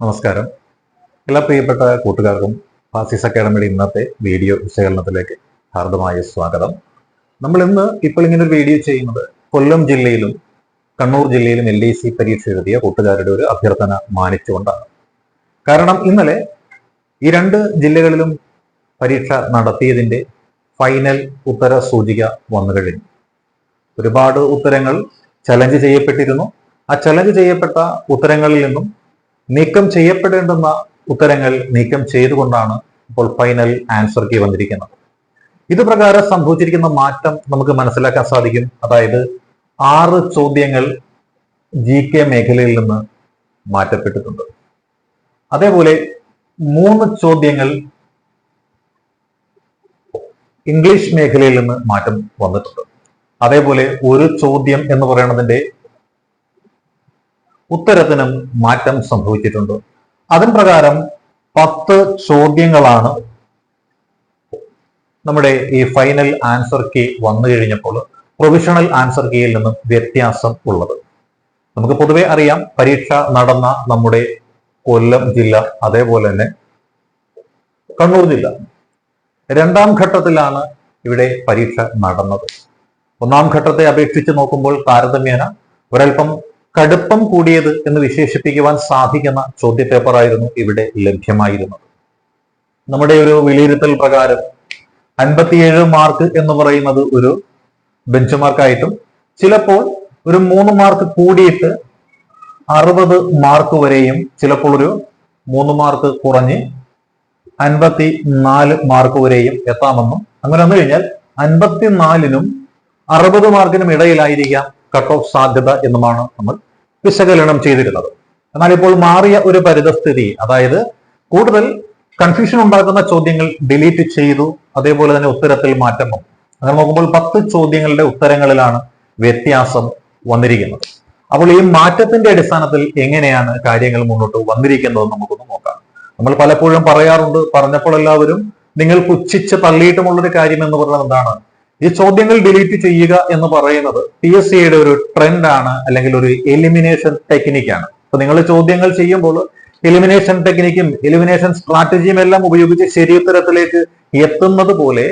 നമസ്കാരം. എല്ലാ പ്രിയപ്പെട്ട കൂട്ടുകാർക്കും ഫാസിസ് അക്കാഡമിയുടെ ഇന്നത്തെ വീഡിയോ വിശകലനത്തിലേക്ക് ഹാർദമായ സ്വാഗതം. നമ്മൾ ഇന്ന് ഇപ്പോൾ ഇങ്ങനെ ഒരു വീഡിയോ ചെയ്യുന്നത് കൊല്ലം ജില്ലയിലും കണ്ണൂർ ജില്ലയിലും എൽ ഡി സി പരീക്ഷ എഴുതിയ കൂട്ടുകാരുടെ ഒരു അഭ്യർത്ഥന മാനിച്ചുകൊണ്ടാണ്. കാരണം ഇന്നലെ ഈ രണ്ട് ജില്ലകളിലും പരീക്ഷ നടത്തിയതിന്റെ ഫൈനൽ ഉത്തര സൂചിക വന്നു കഴിഞ്ഞു. ഒരുപാട് ഉത്തരങ്ങൾ ചലഞ്ച് ചെയ്യപ്പെട്ടിരുന്നു. ആ ചലഞ്ച് ചെയ്യപ്പെട്ട ഉത്തരങ്ങളിൽ നിന്നും നീക്കം ചെയ്യപ്പെടേണ്ടുന്ന ഉത്തരങ്ങൾ നീക്കം ചെയ്തുകൊണ്ടാണ് ഇപ്പോൾ ഫൈനൽ ആൻസർ കീ വന്നിരിക്കുന്നത്. ഇത് പ്രകാരം സംഭവിച്ചിരിക്കുന്ന മാറ്റം നമുക്ക് മനസ്സിലാക്കാൻ സാധിക്കും. അതായത് ആറ് ചോദ്യങ്ങൾ ജി കെ മേഖലയിൽ നിന്ന് മാറ്റപ്പെട്ടിട്ടുണ്ട്. അതേപോലെ മൂന്ന് ചോദ്യങ്ങൾ ഇംഗ്ലീഷ് മേഖലയിൽ നിന്ന് മാറ്റം വന്നിട്ടുണ്ട്. അതേപോലെ ഒരു ചോദ്യം എന്ന് പറയുന്നതിന്റെ ഉത്തരത്തിനും മാറ്റം സംഭവിച്ചിട്ടുണ്ട്. അതിൻ പ്രകാരം പത്ത് ചോദ്യങ്ങളാണ് നമ്മുടെ ഈ ഫൈനൽ ആൻസർ കീ വന്നു കഴിഞ്ഞപ്പോൾ പ്രൊവിഷണൽ ആൻസർ കീയിൽ നിന്നും വ്യത്യാസം ഉള്ളത്. നമുക്ക് പൊതുവെ അറിയാം പരീക്ഷ നടന്ന നമ്മുടെ കൊല്ലം ജില്ല അതേപോലെ തന്നെ കണ്ണൂർ ജില്ല. രണ്ടാം ഘട്ടത്തിലാണ് ഇവിടെ പരീക്ഷ നടന്നത്. ഒന്നാം ഘട്ടത്തെ അപേക്ഷിച്ച് നോക്കുമ്പോൾ താരതമ്യേന ഒരൽപ്പം കടുപ്പം കൂടിയത് എന്ന് വിശേഷിപ്പിക്കുവാൻ സാധിക്കുന്ന ചോദ്യപേപ്പറായിരുന്നു ഇവിടെ ലഭ്യമായിരുന്നത്. നമ്മുടെ ഒരു വിലയിരുത്തൽ പ്രകാരം അൻപത്തിയേഴ് മാർക്ക് എന്ന് പറയുന്നത് ഒരു ബെഞ്ച് മാർക്കായിട്ടും ചിലപ്പോൾ ഒരു മൂന്ന് മാർക്ക് കൂടിയിട്ട് അറുപത് മാർക്ക് വരെയും ചിലപ്പോൾ ഒരു മൂന്ന് മാർക്ക് കുറഞ്ഞ് അൻപത്തി നാല് മാർക്ക് വരെയും എത്താമെന്നും അങ്ങനെ വന്നു കഴിഞ്ഞാൽ അൻപത്തിനാലിനും അറുപത് മാർക്കിനും ഇടയിലായിരിക്കാം കട്ട് ഓഫ് സാധ്യത എന്നുമാണ് നമ്മൾ വിശകലനം ചെയ്തിരുന്നത്. എന്നാൽ ഇപ്പോൾ മാറിയ ഒരു പരിതസ്ഥിതി അതായത് കൂടുതൽ കൺഫ്യൂഷൻ ഉണ്ടാക്കുന്ന ചോദ്യങ്ങൾ ഡിലീറ്റ് ചെയ്തു അതേപോലെ തന്നെ ഉത്തരത്തിൽ മാറ്റം വന്നു. അങ്ങനെ നോക്കുമ്പോൾ പത്ത് ചോദ്യങ്ങളുടെ ഉത്തരങ്ങളിലാണ് വ്യത്യാസം വന്നിരിക്കുന്നത്. അപ്പോൾ ഈ മാറ്റത്തിന്റെ അടിസ്ഥാനത്തിൽ എങ്ങനെയാണ് കാര്യങ്ങൾ മുന്നോട്ട് വന്നിരിക്കുന്നത് നമുക്കൊന്ന് നോക്കാം. നമ്മൾ പലപ്പോഴും പറയാറുണ്ട് പറഞ്ഞപ്പോൾ എല്ലാവരും നിങ്ങൾ പുച്ഛിച്ച് തള്ളിയിട്ടുമുള്ളൊരു കാര്യം എന്ന് പറയുന്നത് എന്താണ്? ഈ ചോദ്യങ്ങൾ ഡിലീറ്റ് ചെയ്യുക എന്ന് പറയുന്നത് പി എസ് സിയുടെ ഒരു ട്രെൻഡ് ആണ് അല്ലെങ്കിൽ ഒരു എലിമിനേഷൻ ടെക്നിക്കാണ് അപ്പൊ നിങ്ങൾ ചോദ്യങ്ങൾ ചെയ്യുമ്പോൾ എലിമിനേഷൻ ടെക്നിക്കും എലിമിനേഷൻ സ്ട്രാറ്റജിയും എല്ലാം ഉപയോഗിച്ച് ശരിയുത്തരത്തിലേക്ക് എത്തുന്നത് പോലെ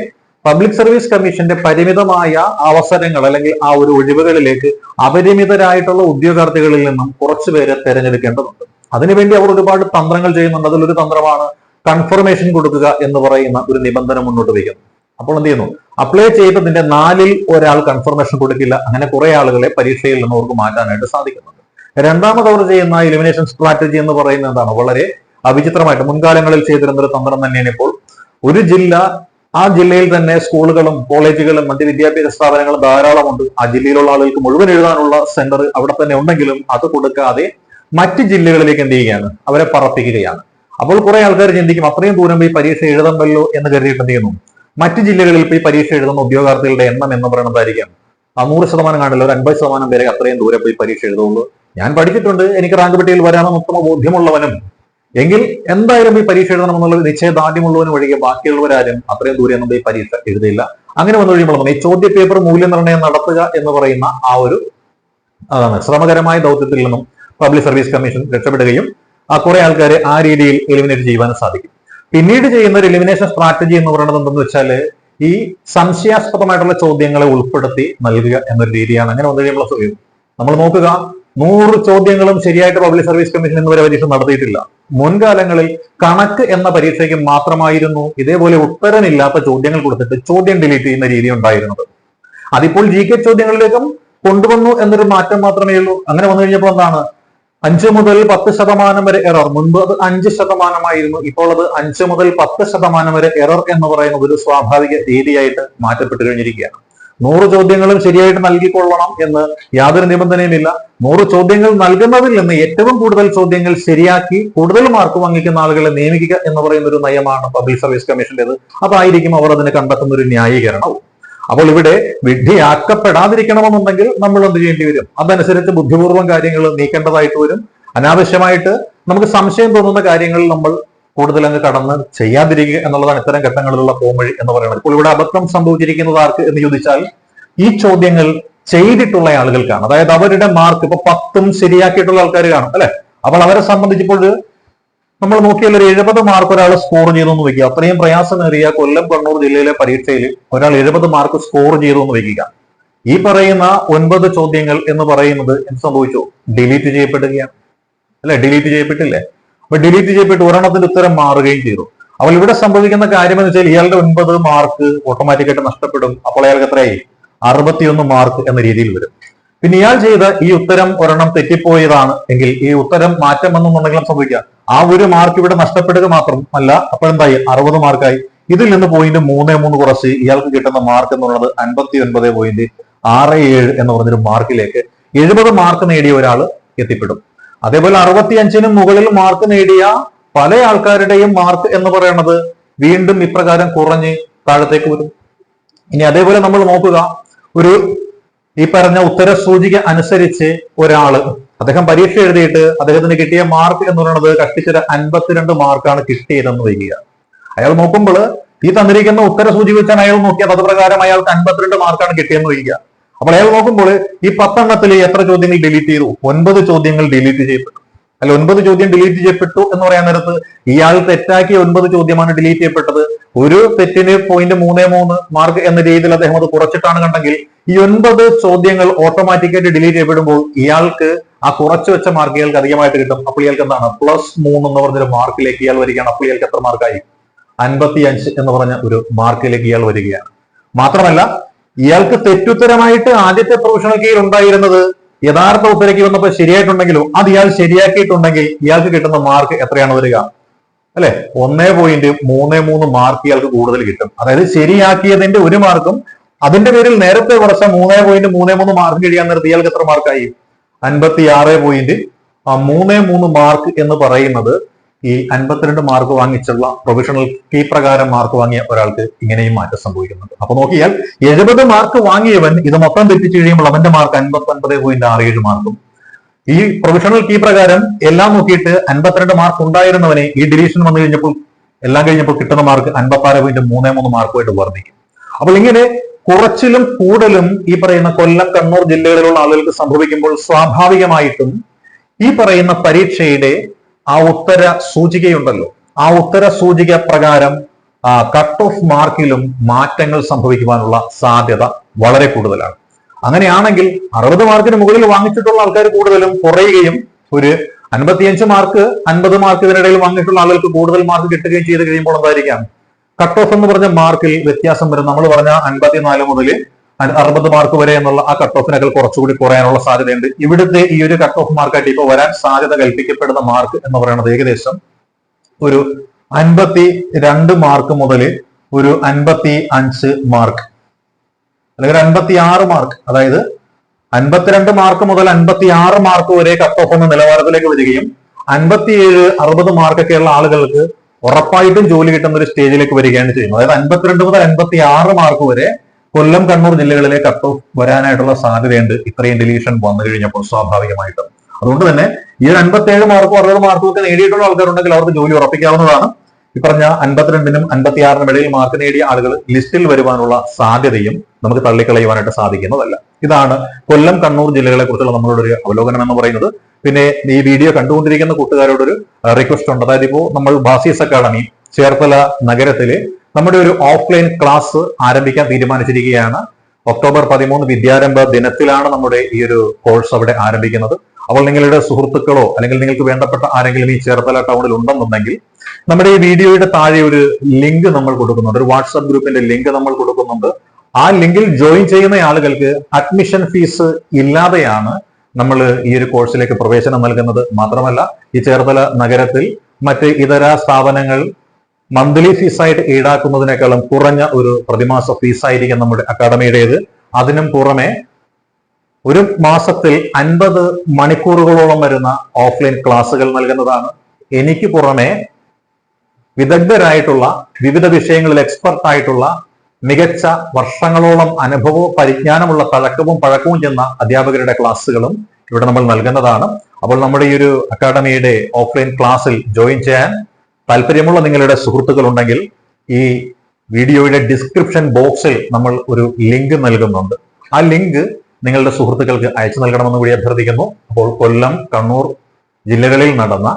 പബ്ലിക് സർവീസ് കമ്മീഷന്റെ പരിമിതമായ അവസരങ്ങൾ അല്ലെങ്കിൽ ആ ഒരു ഒഴിവുകളിലേക്ക് അപരിമിതരായിട്ടുള്ള ഉദ്യോഗാർത്ഥികളിൽ നിന്നും കുറച്ചു പേരെ തെരഞ്ഞെടുക്കേണ്ടതുണ്ട്. അതിനുവേണ്ടി അവർ ഒരുപാട് തന്ത്രങ്ങൾ ചെയ്യുന്നുണ്ട്. അതിലൊരു തന്ത്രമാണ് കൺഫർമേഷൻ കൊടുക്കുക എന്ന് പറയുന്ന ഒരു നിബന്ധന മുന്നോട്ട് വയ്ക്കുന്നു. അപ്പോൾ എന്ത് ചെയ്യുന്നു? അപ്ലൈ ചെയ്തതിന്റെ നാലിൽ ഒരാൾ കൺഫർമേഷൻ കൊടുക്കില്ല. അങ്ങനെ കുറെ ആളുകളെ പരീക്ഷയിൽ നിന്ന് അവർക്ക് മാറ്റാനായിട്ട് സാധിക്കുന്നുണ്ട്. രണ്ടാമത് അവർ ചെയ്യുന്ന എലിമിനേഷൻ സ്ട്രാറ്റജി എന്ന് പറയുന്നത് എന്താണ്? വളരെ അവിചിത്രമായിട്ട് മുൻകാലങ്ങളിൽ ചെയ്തിരുന്ന ഒരു തന്ത്രം തന്നെയാണ് ഇപ്പോൾ. ഒരു ജില്ല ആ ജില്ലയിൽ തന്നെ സ്കൂളുകളും കോളേജുകളും മറ്റ് വിദ്യാഭ്യാസ സ്ഥാപനങ്ങളും ധാരാളമുണ്ട്. ആ ജില്ലയിലുള്ള ആളുകൾക്ക് മുഴുവൻ എഴുതാനുള്ള സെന്റർ അവിടെ തന്നെ ഉണ്ടെങ്കിലും അത് കൊടുക്കാതെ മറ്റ് ജില്ലകളിലേക്ക് എന്ത് ചെയ്യുകയാണ്? അവരെ പറപ്പിക്കുകയാണ്. അപ്പോൾ കുറെ ആൾക്കാർ ചിന്തിക്കും അത്രയും ദൂരം പോയി പരീക്ഷ എഴുതണ്ടല്ലോ എന്ന് കരുതിയിട്ട് എന്ത് ചെയ്യുന്നു? മറ്റ് ജില്ലകളിൽ ഇപ്പോൾ ഈ പരീക്ഷ എഴുതുന്ന ഉദ്യോഗാർത്ഥികളുടെ എണ്ണം എന്ന് പറയുന്നതായിരിക്കാം. നൂറ് ശതമാനം കാണില്ല ഒരു അൻപത് ശതമാനം പേരെ അത്രയും ദൂരെ പോയി പരീക്ഷ എഴുതുള്ളൂ ഞാൻ പഠിച്ചിട്ടുണ്ട് എനിക്ക് റാങ്ക് പട്ടികയിൽ വരാമെന്ന് ഉത്തമ ബോധ്യമുള്ളവനും. എങ്കിൽ എന്തായാലും ഈ പരീക്ഷ എഴുതണമെന്നുള്ള നിശ്ചയദാർഢ്യമുള്ളവന് ഒഴികെ ബാക്കിയുള്ളവരാരും അത്രയും ദൂരെ ഒന്നും ഈ പരീക്ഷ എഴുതിയില്ല. അങ്ങനെ വന്നു കഴിയുമ്പോൾ ഈ ചോദ്യ പേപ്പർ മൂല്യനിർണയം നടത്തുക എന്ന് പറയുന്ന ആ ഒരു അതാണ് ശ്രമകരമായ ദൗത്യത്തിൽ നിന്നും പബ്ലിക് സർവീസ് കമ്മീഷൻ രക്ഷപ്പെടുകയും ആ കുറെ ആൾക്കാരെ ആ രീതിയിൽ എലിമിനേറ്റ് ചെയ്യുവാനും സാധിക്കും. പിന്നീട് ചെയ്യുന്ന ഒരു എലിമിനേഷൻ സ്ട്രാറ്റജി എന്ന് പറയുന്നത് എന്തെന്ന് വെച്ചാൽ ഈ സംശയാസ്പദമായിട്ടുള്ള ചോദ്യങ്ങളെ ഉൾപ്പെടുത്തി നൽകുക എന്നൊരു രീതിയാണ്. അങ്ങനെ വന്നു കഴിയുമ്പോൾ സുഖം നമ്മൾ നോക്കുക നൂറ് ചോദ്യങ്ങളും ശരിയായിട്ട് പബ്ലിക് സർവീസ് കമ്മീഷൻ എന്ന് വരെ പരീക്ഷ നടത്തിയിട്ടില്ല. മുൻകാലങ്ങളിൽ കണക്ക് എന്ന പരീക്ഷയ്ക്ക് മാത്രമായിരുന്നു ഇതേപോലെ ഉത്തരമില്ലാത്ത ചോദ്യങ്ങൾ കൊടുത്തിട്ട് ചോദ്യം ഡിലീറ്റ് ചെയ്യുന്ന രീതി ഉണ്ടായിരുന്നത്. അതിപ്പോൾ ജി കെ ചോദ്യങ്ങളിലേക്കും കൊണ്ടുവന്നു എന്നൊരു മാറ്റം മാത്രമേ ഉള്ളൂ. അങ്ങനെ വന്നു കഴിഞ്ഞപ്പോൾ എന്താണ്? അഞ്ച് മുതൽ പത്ത് ശതമാനം വരെ എറർ മുൻപ് അത് അഞ്ച് ശതമാനമായിരുന്നു. ഇപ്പോൾ അത് അഞ്ച് മുതൽ പത്ത് ശതമാനം വരെ എറർ എന്ന് പറയുന്ന ഒരു സ്വാഭാവിക രീതിയായിട്ട് മാറ്റപ്പെട്ടു കഴിഞ്ഞിരിക്കുകയാണ്. നൂറ് ചോദ്യങ്ങളും ശരിയായിട്ട് നൽകിക്കൊള്ളണം എന്ന് യാതൊരു നിബന്ധനയുമില്ല. നൂറ് ചോദ്യങ്ങൾ നൽകുന്നതിൽ നിന്ന് ഏറ്റവും കൂടുതൽ ചോദ്യങ്ങൾ ശരിയാക്കി കൂടുതൽ മാർക്ക് വാങ്ങിക്കുന്ന ആളുകളെ നിയമിക്കുക എന്ന് പറയുന്ന ഒരു നയമാണ് പബ്ലിക് സർവീസ് കമ്മീഷന്റെത്. അതായിരിക്കും അവർ അതിന് കണ്ടെത്തുന്ന ഒരു ന്യായീകരണവും അപ്പോൾ ഇവിടെ വിഡ്ഢിയാക്കപ്പെടാതിരിക്കണമെന്നുണ്ടെങ്കിൽ നമ്മൾ എന്ത് ചെയ്യേണ്ടി വരും? അതനുസരിച്ച് ബുദ്ധിപൂർവം കാര്യങ്ങൾ നീക്കേണ്ടതായിട്ട് വരും. അനാവശ്യമായിട്ട് നമുക്ക് സംശയം തോന്നുന്ന കാര്യങ്ങളിൽ നമ്മൾ കൂടുതൽ അങ്ങ് കടന്ന് ചെയ്യാതിരിക്കുക എന്നുള്ളതാണ് ഇത്തരം ഘട്ടങ്ങളിലുള്ള പോംവഴി എന്ന് പറയുന്നത്. ഇപ്പോൾ ഇവിടെ അബദ്ധം സംഭവിച്ചിരിക്കുന്നത് ആർക്ക് എന്ന് ചോദിച്ചാൽ ഈ ചോദ്യങ്ങൾ ചെയ്തിട്ടുള്ള ആളുകൾക്കാണ്. അതായത് അവരുടെ മാർക്ക് ഇപ്പൊ പത്തും ശരിയാക്കിയിട്ടുള്ള ആൾക്കാർ കാണും അല്ലെ? അപ്പോൾ അവരെ സംബന്ധിച്ചിപ്പോൾ നമ്മൾ നോക്കിയാൽ ഒരു എഴുപത് മാർക്ക് ഒരാൾ സ്കോർ ചെയ്തു എന്ന് വയ്ക്കുക. അത്രയും പ്രയാസമേറിയ കൊല്ലം കണ്ണൂർ ജില്ലയിലെ പരീക്ഷയിൽ ഒരാൾ എഴുപത് മാർക്ക് സ്കോർ ചെയ്തു എന്ന് വയ്ക്കുക. ഈ പറയുന്ന ഒൻപത് ചോദ്യങ്ങൾ എന്ന് പറയുന്നത് എന്ത് സംഭവിച്ചു? ഡിലീറ്റ് ചെയ്യപ്പെടുകയാണ്. അല്ലെ? ഡിലീറ്റ് ചെയ്യപ്പെട്ടില്ലേ? അപ്പൊ ഡിലീറ്റ് ചെയ്യപ്പെട്ട് ഒരെണ്ണത്തിന്റെ ഉത്തരം മാറുകയും ചെയ്തു. അപ്പോൾ ഇവിടെ സംഭവിക്കുന്ന കാര്യം എന്ന് വെച്ചാൽ ഇയാളുടെ ഒൻപത് മാർക്ക് ഓട്ടോമാറ്റിക്കായിട്ട് നഷ്ടപ്പെടും. അപ്പോൾ അയാൾക്ക് എത്രയായി? അറുപത്തിയൊന്ന് മാർക്ക് എന്ന രീതിയിൽ വരും. പിന്നെ ഇയാൾ ചെയ്ത ഈ ഉത്തരം ഒരെണ്ണം തെറ്റിപ്പോയതാണ് എങ്കിൽ ഈ ഉത്തരം മാറ്റം വന്നെന്നുണ്ടെങ്കിലും സംഭവിക്കുക. ആ ഒരു മാർക്ക് ഇവിടെ നഷ്ടപ്പെടുക മാത്രം അല്ല അപ്പോഴെന്തായി? അറുപത് മാർക്കായി ഇതിൽ നിന്ന് പോയിന്റ് മൂന്ന് മൂന്ന് കുറച്ച് ഇയാൾക്ക് കിട്ടുന്ന മാർക്ക് എന്ന് പറയുന്നത് അൻപത്തി ഒൻപത് പോയിന്റ് ആറ് ഏഴ് എന്ന് പറഞ്ഞൊരു മാർക്കിലേക്ക് എഴുപത് മാർക്ക് നേടിയ ഒരാൾ എത്തിപ്പെടും. അതേപോലെ അറുപത്തി അഞ്ചിനും മുകളിൽ മാർക്ക് നേടിയ പല ആൾക്കാരുടെയും മാർക്ക് എന്ന് പറയുന്നത് വീണ്ടും ഇപ്രകാരം കുറഞ്ഞ് താഴത്തേക്ക് വരും. ഇനി അതേപോലെ നമ്മൾ നോക്കുക. ഒരു ഈ പറഞ്ഞ ഉത്തര സൂചിക അനുസരിച്ച് ഒരാൾ. അദ്ദേഹം പരീക്ഷ എഴുതിയിട്ട് അദ്ദേഹത്തിന് കിട്ടിയ മാർക്ക് എന്ന് പറയുന്നത് കഷ്ടിച്ചൊരു അൻപത്തിരണ്ട് മാർക്കാണ് കിട്ടിയതെന്ന് വരിക. അയാൾ നോക്കുമ്പോൾ ഈ തന്നിരിക്കുന്ന ഉത്തര സൂചിക വെച്ചാണ് അയാൾ നോക്കിയത്. അത് പ്രകാരം അയാൾക്ക് അൻപത്തിരണ്ട് മാർക്കാണ് കിട്ടിയെന്ന് വരിക. അപ്പോൾ അയാൾ നോക്കുമ്പോൾ ഈ പത്തെണ്ണത്തിൽ എത്ര ചോദ്യങ്ങൾ ഡിലീറ്റ് ചെയ്തു? ഒൻപത് ചോദ്യങ്ങൾ ഡിലീറ്റ് ചെയ്യപ്പെട്ടു അല്ല ഒൻപത് ചോദ്യം ഡിലീറ്റ് ചെയ്യപ്പെട്ടു എന്ന് പറയാൻ നേരത്ത് ഇയാൾ തെറ്റാക്കിയ ഒൻപത് ചോദ്യമാണ് ഡിലീറ്റ് ചെയ്യപ്പെട്ടത്. ഒരു തെറ്റിന് പോയിന്റ് മൂന്ന് മൂന്ന് മാർക്ക് എന്ന രീതിയിൽ അദ്ദേഹം അത് കുറച്ചിട്ടാണ് കണ്ടെങ്കിൽ ഈ ഒൻപത് ചോദ്യങ്ങൾ ഓട്ടോമാറ്റിക്കായിട്ട് ഡിലീറ്റ് ചെയ്യപ്പെടുമ്പോൾ ഇയാൾക്ക് ആ കുറച്ചു വെച്ച മാർക്ക് ഇയാൾക്ക് അധികമായിട്ട് കിട്ടും. അപ്പോൾ ഇയാൾക്ക് എന്താണ്? പ്ലസ് മൂന്ന് എന്ന് പറഞ്ഞൊരു മാർക്കിലേക്ക് ഇയാൾ വരികയാണ്. അപ്പോൾ ഇയാൾക്ക് എത്ര മാർക്കായി അൻപത്തി അഞ്ച് എന്ന് പറഞ്ഞ ഒരു മാർക്കിലേക്ക് ഇയാൾ വരികയാണ്. മാത്രമല്ല ഇയാൾക്ക് തെറ്റുത്തരമായിട്ട് ആദ്യത്തെ പ്രൊഫഷണൽ കീഴിൽ ഉണ്ടായിരുന്നത് യഥാർത്ഥ ഉത്തരക്ക് വന്നപ്പോൾ ശരിയായിട്ടുണ്ടെങ്കിലും അത് ഇയാൾ ശരിയാക്കിയിട്ടുണ്ടെങ്കിൽ ഇയാൾക്ക് കിട്ടുന്ന മാർക്ക് എത്രയാണ് വരിക? അല്ലെ? ഒന്നേ പോയിന്റ് മൂന്ന് മൂന്ന് മാർക്ക് ഇയാൾക്ക് കൂടുതൽ കിട്ടും. അതായത് ശരിയാക്കിയതിന്റെ ഒരു മാർക്കും അതിന്റെ പേരിൽ നേരത്തെ കുറച്ച മൂന്നേ പോയിന്റ് മൂന്ന് മൂന്ന് മാർക്ക് കഴിയാൻ നേരത്തെ ഇയാൾക്ക് എത്ര മാർക്കായി അൻപത്തി ആറ് പോയിന്റ് മൂന്ന് മൂന്ന് മാർക്ക് എന്ന് പറയുന്നത് ഈ അൻപത്തിരണ്ട് മാർക്ക് വാങ്ങിച്ചുള്ള പ്രൊഫഷണൽ കീ പ്രകാരം മാർക്ക് വാങ്ങിയ ഒരാൾക്ക് ഇങ്ങനെയും മാറ്റം സംഭവിക്കുന്നുണ്ട്. അപ്പൊ നോക്കിയാൽ എഴുപത് മാർക്ക് വാങ്ങിയവൻ ഇത് മൊത്തം തെറ്റിച്ച് കഴിയുമ്പോൾ അവന്റെ മാർക്ക് അൻപത്തി ഒൻപത് പോയിന്റ് ആറ് ഏഴ് മാർക്കും ഈ പ്രൊഫഷണൽ കീ പ്രകാരം എല്ലാം നോക്കിയിട്ട് അൻപത്തിരണ്ട് മാർക്ക് ഉണ്ടായിരുന്നവനെ ഈ ഡിവിഷൻ വന്നു കഴിഞ്ഞപ്പോൾ എല്ലാം കഴിഞ്ഞപ്പോൾ കിട്ടുന്ന മാർക്ക് അൻപത്തി ആറ് പോയിന്റ് മൂന്നേ മൂന്ന് മാർക്കുമായിട്ട് വർദ്ധിക്കും. അപ്പോൾ ഇങ്ങനെ കുറച്ചിലും കൂടുതലും ഈ പറയുന്ന കൊല്ലം കണ്ണൂർ ജില്ലകളിലുള്ള ആളുകൾക്ക് സംഭവിക്കുമ്പോൾ സ്വാഭാവികമായിട്ടും ഈ പറയുന്ന പരീക്ഷയുടെ ആ ഉത്തര സൂചികയുണ്ടല്ലോ. ആ ഉത്തര സൂചിക പ്രകാരം കട്ട് ഓഫ് മാർക്കിലും മാറ്റങ്ങൾ സംഭവിക്കുവാനുള്ള സാധ്യത വളരെ കൂടുതലാണ്. അങ്ങനെയാണെങ്കിൽ അറുപത് മാർക്കിന് മുകളിൽ വാങ്ങിച്ചിട്ടുള്ള ആൾക്കാർ കൂടുതലും കുറയുകയും ഒരു അൻപത്തിയഞ്ച് മാർക്ക് അൻപത് മാർക്ക് ഇതിനിടയിൽ വാങ്ങിയിട്ടുള്ള ആളുകൾക്ക് കൂടുതൽ മാർക്ക് കിട്ടുകയും ചെയ്ത് കഴിയുമ്പോൾ എന്തായിരിക്കാം? കട്ട് ഓഫ് എന്ന് പറഞ്ഞ മാർക്കിൽ വ്യത്യാസം വരും. നമ്മൾ പറഞ്ഞ അൻപത്തിനാല് മുതൽ അറുപത് മാർക്ക് വരെ എന്നുള്ള ആ കട്ട് ഓഫിനേക്കാൾ കുറച്ചുകൂടി കുറയാനുള്ള സാധ്യതയുണ്ട്. ഇവിടുത്തെ ഈ ഒരു കട്ട് ഓഫ് മാർക്കായിട്ട് ഇപ്പോൾ വരാൻ സാധ്യത കൽപ്പിക്കപ്പെടുന്ന മാർക്ക് എന്ന് പറയുന്നത് ഏകദേശം ഒരു അൻപത്തി രണ്ട് മാർക്ക് മുതൽ ഒരു അൻപത്തി അഞ്ച് മാർക്ക് അല്ലെങ്കിൽ അൻപത്തി ആറ് മാർക്ക് അതായത് അൻപത്തിരണ്ട് മാർക്ക് മുതൽ അൻപത്തി ആറ് മാർക്ക് വരെ കട്ട് ഓഫ് എന്ന നിലവാരത്തിലേക്ക് വരികയും അൻപത്തിയേഴ് അറുപത് മാർക്കൊക്കെയുള്ള ആളുകൾക്ക് ഉറപ്പായിട്ടും ജോലി കിട്ടുന്ന ഒരു സ്റ്റേജിലേക്ക് വരികയാണ് ചെയ്യുന്നത്. അതായത് അൻപത്തിരണ്ട് മുതൽ അൻപത്തി ആറ് മാർക്ക് വരെ കൊല്ലം കണ്ണൂർ ജില്ലകളിലെ കട്ട് ഓഫ് വരാനായിട്ടുള്ള സാധ്യതയുണ്ട്. ഇത്രയും ഡിലീഷൻ വന്നു കഴിഞ്ഞപ്പോൾ സ്വാഭാവികമായിട്ടും. അതുകൊണ്ട് തന്നെ ഈ ഒരു അൻപത്തിയേഴ് മാർക്കും അറുപത് മാർക്കും ഒക്കെ നേടിയിട്ടുള്ള ആൾക്കാരുണ്ടെങ്കിൽ അവർക്ക് ജോലി ഉറപ്പിക്കാവുന്നതാണ്. ഈ പറഞ്ഞ അൻപത്തിരണ്ടിനും അൻപത്തിയാറിനും ഇടയിൽ മാർക്ക് നേടിയ ആളുകൾ ലിസ്റ്റിൽ വരുവാനുള്ള സാധ്യതയും നമുക്ക് തള്ളിക്കളയുവാനായിട്ട് സാധിക്കുന്നതല്ല. ഇതാണ് കൊല്ലം കണ്ണൂർ ജില്ലകളെ കുറിച്ചുള്ള നമ്മളുടെ ഒരു അവലോകനം എന്ന് പറയുന്നത്. പിന്നെ ഈ വീഡിയോ കണ്ടുകൊണ്ടിരിക്കുന്ന കൂട്ടുകാരോടൊരു റിക്വസ്റ്റ് ഉണ്ട്. അതായത് ഇപ്പോൾ നമ്മൾ ബാസീസ് അക്കാഡമി ചേർത്തല നഗരത്തിൽ നമ്മുടെ ഒരു ഓഫ്ലൈൻ ക്ലാസ് ആരംഭിക്കാൻ തീരുമാനിച്ചിരിക്കുകയാണ്. ഒക്ടോബർ പതിമൂന്ന് വിദ്യാരംഭ ദിനത്തിലാണ് നമ്മുടെ ഈ ഒരു കോഴ്സ് അവിടെ ആരംഭിക്കുന്നത്. അപ്പോൾ നിങ്ങളുടെ സുഹൃത്തുക്കളോ അല്ലെങ്കിൽ നിങ്ങൾക്ക് വേണ്ടപ്പെട്ട ആരെങ്കിലും ഈ ചേർത്തല ടൗണിൽ ഉണ്ടെന്നുണ്ടെങ്കിൽ നമ്മുടെ ഈ വീഡിയോയുടെ താഴെ ഒരു ലിങ്ക് നമ്മൾ കൊടുക്കുന്നുണ്ട്. ഒരു വാട്സ്ആപ്പ് ഗ്രൂപ്പിന്റെ ലിങ്ക് നമ്മൾ കൊടുക്കുന്നുണ്ട്. ആ ലിങ്കിൽ ജോയിൻ ചെയ്യുന്ന ആളുകൾക്ക് അഡ്മിഷൻ ഫീസ് ഇല്ലാതെയാണ് നമ്മൾ ഈ ഒരു കോഴ്സിലേക്ക് പ്രവേശനം നൽകുന്നത്. മാത്രമല്ല ഈ ചേർത്തല നഗരത്തിൽ മറ്റ് ഇതര സ്ഥാപനങ്ങൾ മന്ത്ലി ഫീസായിട്ട് ഈടാക്കുന്നതിനേക്കാളും കുറഞ്ഞ ഒരു പ്രതിമാസ ഫീസായിരിക്കും നമ്മുടെ അക്കാഡമിയുടേത് അതിനും പുറമെ ഒരു മാസത്തിൽ അൻപത് മണിക്കൂറുകളോളം വരുന്ന ഓഫ്ലൈൻ ക്ലാസ്സുകൾ നൽകുന്നതാണ്. എനിക്ക് പുറമെ വിദഗ്ധരായിട്ടുള്ള വിവിധ വിഷയങ്ങളിൽ എക്സ്പെർട്ട് ആയിട്ടുള്ള മികച്ച വർഷങ്ങളോളം അനുഭവവും പരിജ്ഞാനമുള്ള പഴക്കവും പഴക്കവും ചെന്ന അധ്യാപകരുടെ ക്ലാസ്സുകളും ഇവിടെ നമ്മൾ നൽകുന്നതാണ്. അപ്പോൾ നമ്മുടെ ഈ ഒരു അക്കാഡമിയുടെ ഓഫ്ലൈൻ ക്ലാസ്സിൽ ജോയിൻ ചെയ്യാൻ താല്പര്യമുള്ള നിങ്ങളുടെ സുഹൃത്തുക്കൾ ഉണ്ടെങ്കിൽ ഈ വീഡിയോയുടെ ഡിസ്ക്രിപ്ഷൻ ബോക്സിൽ നമ്മൾ ഒരു ലിങ്ക് നൽകുന്നുണ്ട്. ആ ലിങ്ക് നിങ്ങളുടെ സുഹൃത്തുക്കൾക്ക് അയച്ചു നൽകണമെന്ന് കൂടി അഭ്യർത്ഥിക്കുന്നു. അപ്പോൾ കൊല്ലം കണ്ണൂർ ജില്ലകളിൽ നടന്ന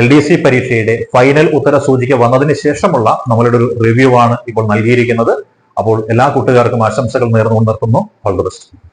എൽ ഡി സി പരീക്ഷയുടെ ഫൈനൽ ഉത്തര സൂചിക വന്നതിന് ശേഷമുള്ള നമ്മളുടെ ഒരു റിവ്യൂ ആണ് ഇപ്പോൾ നൽകിയിരിക്കുന്നത്. അപ്പോൾ എല്ലാ കൂട്ടുകാർക്കും ആശംസകൾ നേർന്നുകൊണ്ട് നിർത്തുന്നു. All the best